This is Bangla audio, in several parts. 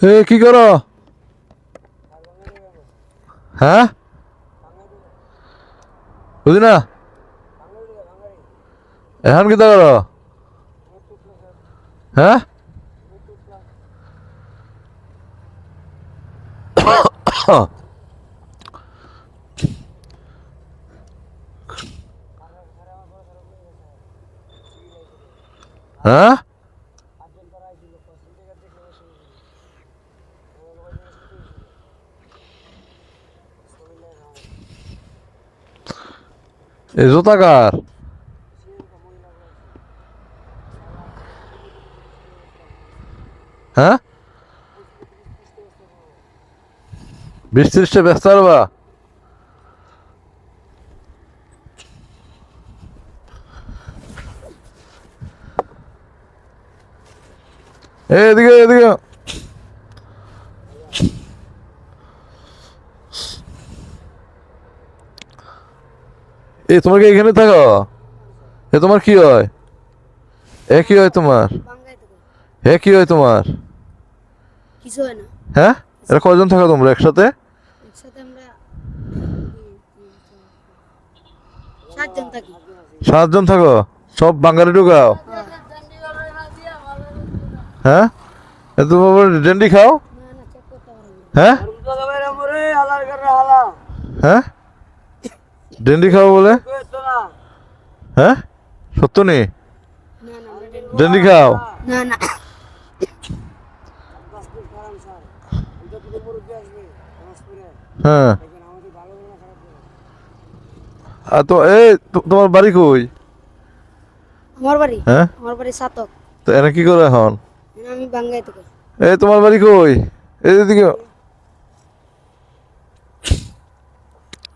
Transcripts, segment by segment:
এ কি করো? হ্যাঁ? বুঝি না এখন কিতা করো? হ্যাঁ? হ্যাঁ? Ezotakar. Ha? Бистер işte Bestarva. Hey, эдиге, эдиге. এই তোমার কি এখানে থাকো? এ তোমার কি হয়? এ কি হয় তোমার? হে কি হয় তোমার? কিছু হয় না। হ্যাঁ? এরা কয়জন থাকো তোমরা একসাথে? একসাথে সাতজন থাকি। থাকো? সব বাঙালি ঢুকাও? হ্যাঁ? এ তোমার ডেন্ডি খাও? হ্যাঁ? হ্যাঁ? ডেন্ডি খাও বলে? হ্যাঁ? সত্য নেই ডেন্ডি- খাও। হ্যাঁ। আর তো এই তোমার বাড়ি কই? আমার বাড়ি? হ্যাঁ? আমার বাড়ি সাতক। তো এনে কি করে এখন? আমি বাঙ্গাই থেকে। এই তোমার বাড়ি কই? এই দিকে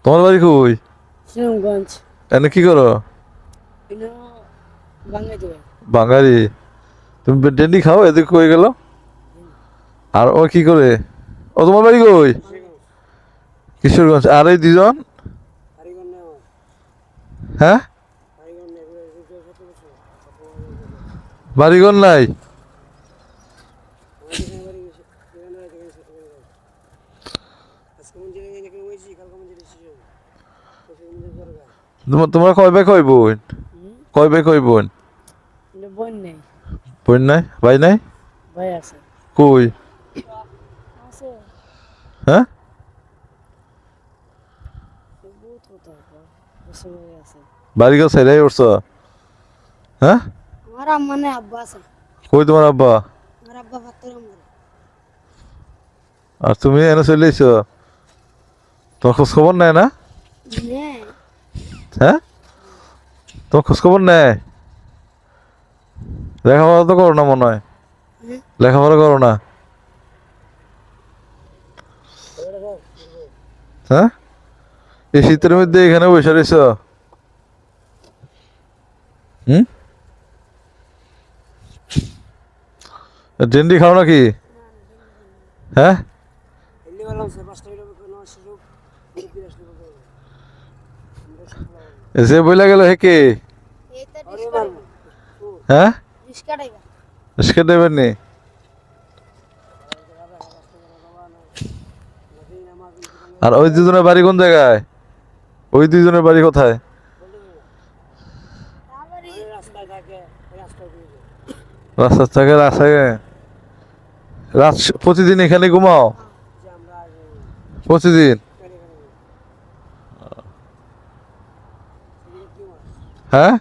তোমার বাড়ি কই? শ্রীরামগঞ্জ এনে কি করো? বাঙালি তুমি ডেন্ডি খাও এদিকে কই গেল? আর ও কি করে? ও তোমার বাড়ি কই? কিশোরগঞ্জ। আর এই দুজন হ্যাঁ? বাড়িঘর নাই? তোমার তোমরা কয় ভাই কয় বোন? কয় ভাই কয় বোন? বোন নেই। বোন নাই? ভাই নাই? ভাই আছে। কই? হ্যাঁ? উঠছ হ্যাঁ? আমার আম্মা নেই আব্বা আছে। কই তোমার আব্বা? আমার আব্বা ভাত্তর আর তুমি এনে চলে এসো তোমার খোঁজ খবর নাই না? হ্যাঁ? তোমার খোঁজ খবর নেয় লেখাপড়া তো করো না মনে হয়। লেখাপড়া করো না। হ্যাঁ? এই শীতের মধ্যে এখানে বসে রয়েছ? হুম? ডেন্ডি খাও নাকি? হ্যাঁ? এসে বইলা গেল হে কে? হ্যাঁ? রিস্কা দেবেন নি? আর ওই দুজনের বাড়ি কোন জায়গায়? ওই দুজনের বাড়ি কোথায়? রাস্তা থেকে রাস্তায় রাত প্রতিদিন এখানে ঘুমাও? প্রতিদিন? হ্যাঁ?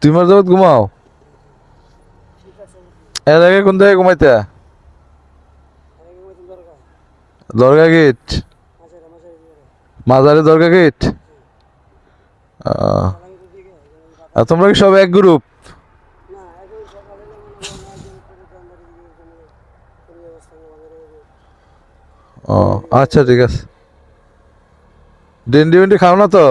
তুই মার যাবত ঘুমাও? এর আগে কোন জায়গায় ঘুমাইতে? দরগা গেট? মাজারে দরগা গেট? তোমরা কি সব এক গ্রুপ ও আচ্ছা ঠিক আছে। ডেন্ডি মেন্ডি খাও না তো?